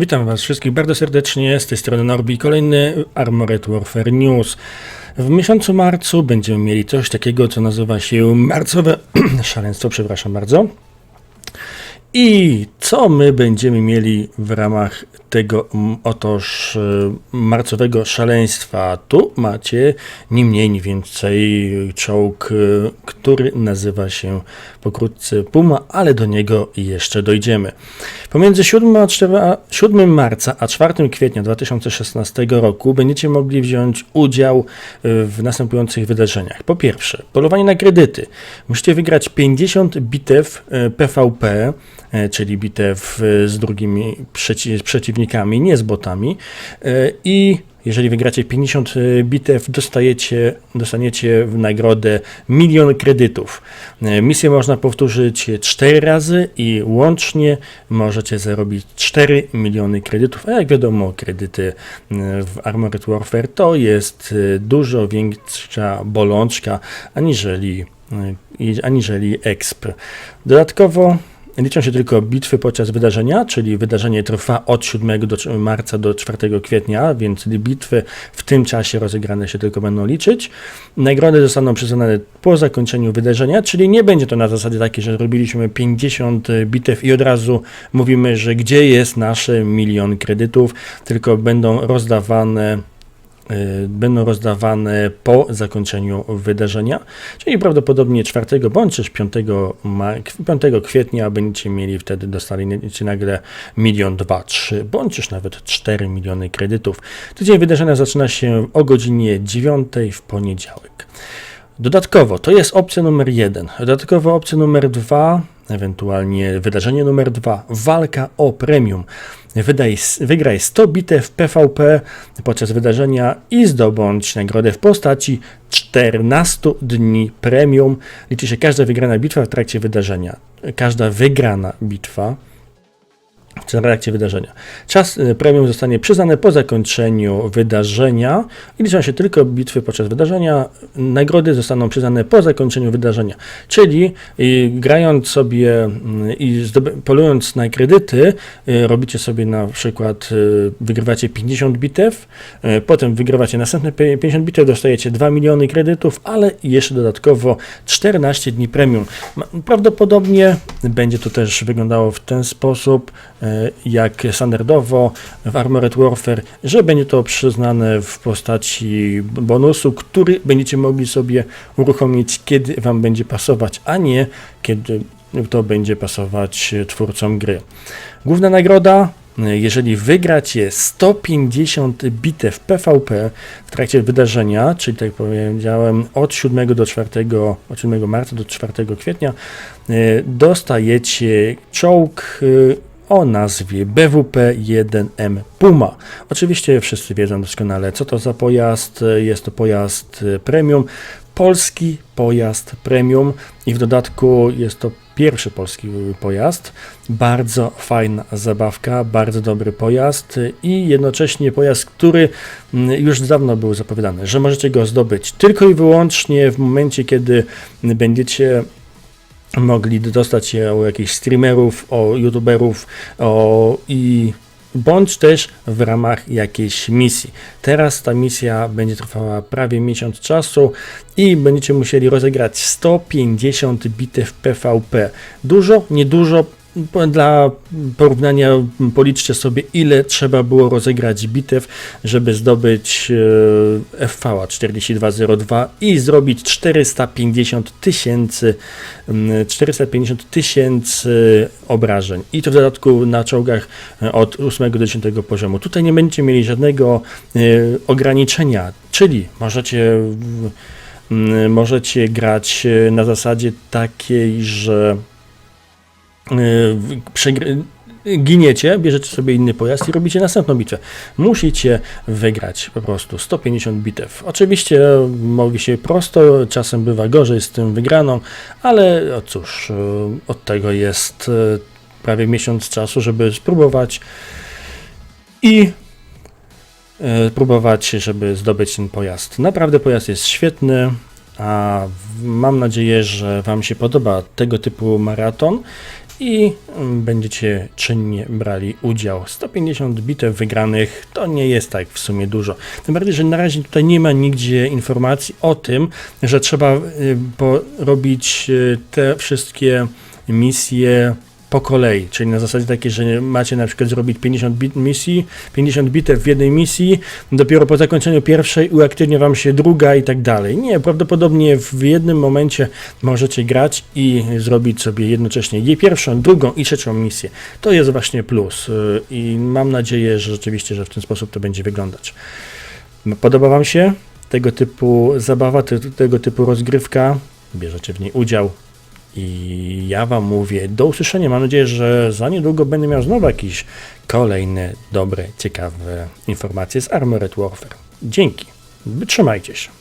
Witam Was wszystkich bardzo serdecznie, z tej strony Norbi, kolejny Armored Warfare News. W miesiącu marcu będziemy mieli coś takiego, co nazywa się marcowe szaleństwo, przepraszam bardzo. I co my będziemy mieli w ramach tego otoż e, marcowego szaleństwa? Tu macie ni mniej, ni więcej czołg, e, który nazywa się pokrótce Puma, ale do niego jeszcze dojdziemy. Pomiędzy 7, a 4, a 7 marca a 4 kwietnia 2016 roku będziecie mogli wziąć udział e, w następujących wydarzeniach. Po pierwsze, polowanie na kredyty. Musicie wygrać 50 bitew PvP, czyli bitew z drugimi przeci przeciwnikami, nie z botami. E, I jeżeli wygracie 50 bitew, dostajecie, dostaniecie w nagrodę milion kredytów. E, Misję można powtórzyć 4 razy i łącznie możecie zarobić 4 miliony kredytów. A jak wiadomo, kredyty e, w Armored Warfare to jest e, dużo większa bolączka aniżeli, e, aniżeli exp. Dodatkowo Liczą się tylko bitwy podczas wydarzenia, czyli wydarzenie trwa od 7 do, marca do 4 kwietnia, więc bitwy w tym czasie rozegrane się tylko będą liczyć. Nagrody zostaną przyznane po zakończeniu wydarzenia, czyli nie będzie to na zasadzie takiej, że robiliśmy 50 bitew i od razu mówimy, że gdzie jest nasze milion kredytów, tylko będą rozdawane będą rozdawane po zakończeniu wydarzenia, czyli prawdopodobnie 4 bądź też 5, ma- 5 kwietnia będziecie mieli wtedy dostali nagle milion, dwa, trzy, bądź też nawet 4 miliony kredytów. Tydzień wydarzenia zaczyna się o godzinie 9 w poniedziałek. Dodatkowo, to jest opcja numer jeden. Dodatkowo opcja numer dwa, ewentualnie wydarzenie numer dwa, walka o premium. Wydaj, wygraj 100 bitew PvP podczas wydarzenia i zdobądź nagrodę w postaci 14 dni premium. Liczy się każda wygrana bitwa w trakcie wydarzenia. Każda wygrana bitwa w trakcie wydarzenia. Czas y, premium zostanie przyznany po zakończeniu wydarzenia i liczą się tylko bitwy podczas wydarzenia. Nagrody zostaną przyznane po zakończeniu wydarzenia. Czyli y, grając sobie y, i polując na kredyty, robicie sobie na przykład, wygrywacie 50 bitew, potem wygrywacie następne pi- 50 bitew, dostajecie 2 miliony kredytów, ale jeszcze dodatkowo 14 dni premium. Prawdopodobnie będzie to też wyglądało w ten sposób, jak standardowo w Armored Warfare, że będzie to przyznane w postaci bonusu, który będziecie mogli sobie uruchomić, kiedy Wam będzie pasować, a nie kiedy to będzie pasować twórcom gry. Główna nagroda jeżeli wygracie 150 bitew PvP w trakcie wydarzenia, czyli tak powiedziałem od 7 do 4, od 7 marca do 4 kwietnia, e, dostajecie czołg e, o nazwie BWP-1M Puma. Oczywiście wszyscy wiedzą doskonale, co to za pojazd. Jest to pojazd e, premium, polski pojazd premium i w dodatku jest to pierwszy polski pojazd. Bardzo fajna zabawka, bardzo dobry pojazd i jednocześnie pojazd, który już dawno był zapowiadany, że możecie go zdobyć tylko i wyłącznie w momencie, kiedy będziecie mogli dostać się u jakichś streamerów, o youtuberów o, i bądź też w ramach jakiejś misji. Teraz ta misja będzie trwała prawie miesiąc czasu i będziecie musieli rozegrać 150 bitew PvP. Dużo, niedużo. Dla porównania policzcie sobie, ile trzeba było rozegrać bitew, żeby zdobyć e, FV 4202 i zrobić 450 tysięcy mm, 450 tysięcy obrażeń. I to w dodatku na czołgach e, od 8 do 10 poziomu. Tutaj nie będziecie mieli żadnego e, ograniczenia, czyli możecie, możecie grać na zasadzie takiej, że giniecie, bierzecie sobie inny pojazd i robicie następną bitwę. Musicie wygrać po prostu 150 bitew. Oczywiście mówi się prosto, czasem bywa gorzej z tym wygraną, ale o cóż, e, od tego jest e, prawie miesiąc czasu, żeby spróbować i próbować, żeby zdobyć ten pojazd. Naprawdę pojazd jest świetny, a mam nadzieję, że Wam się podoba tego typu maraton i będziecie czynnie brali udział. 150 bitew wygranych to nie jest tak w sumie dużo. Tym bardziej, że na razie tutaj nie ma nigdzie informacji o tym, że trzeba y, porobić y, te wszystkie misje po kolei, czyli na zasadzie takiej, że macie na przykład zrobić 50 bit misji, 50 bitew w jednej misji, dopiero po zakończeniu pierwszej uaktywnia wam się druga i tak dalej. Nie, prawdopodobnie w jednym momencie możecie grać i zrobić sobie jednocześnie i pierwszą, drugą i trzecią misję. To jest właśnie plus y, i mam nadzieję, że rzeczywiście, że w ten sposób to będzie wyglądać. Podoba wam się tego typu zabawa, te- tego typu rozgrywka? Bierzecie w niej udział, i ja Wam mówię do usłyszenia. Mam nadzieję, że za niedługo będę miał znowu jakieś kolejne, dobre, ciekawe informacje z Armored Warfare. Dzięki. Trzymajcie się.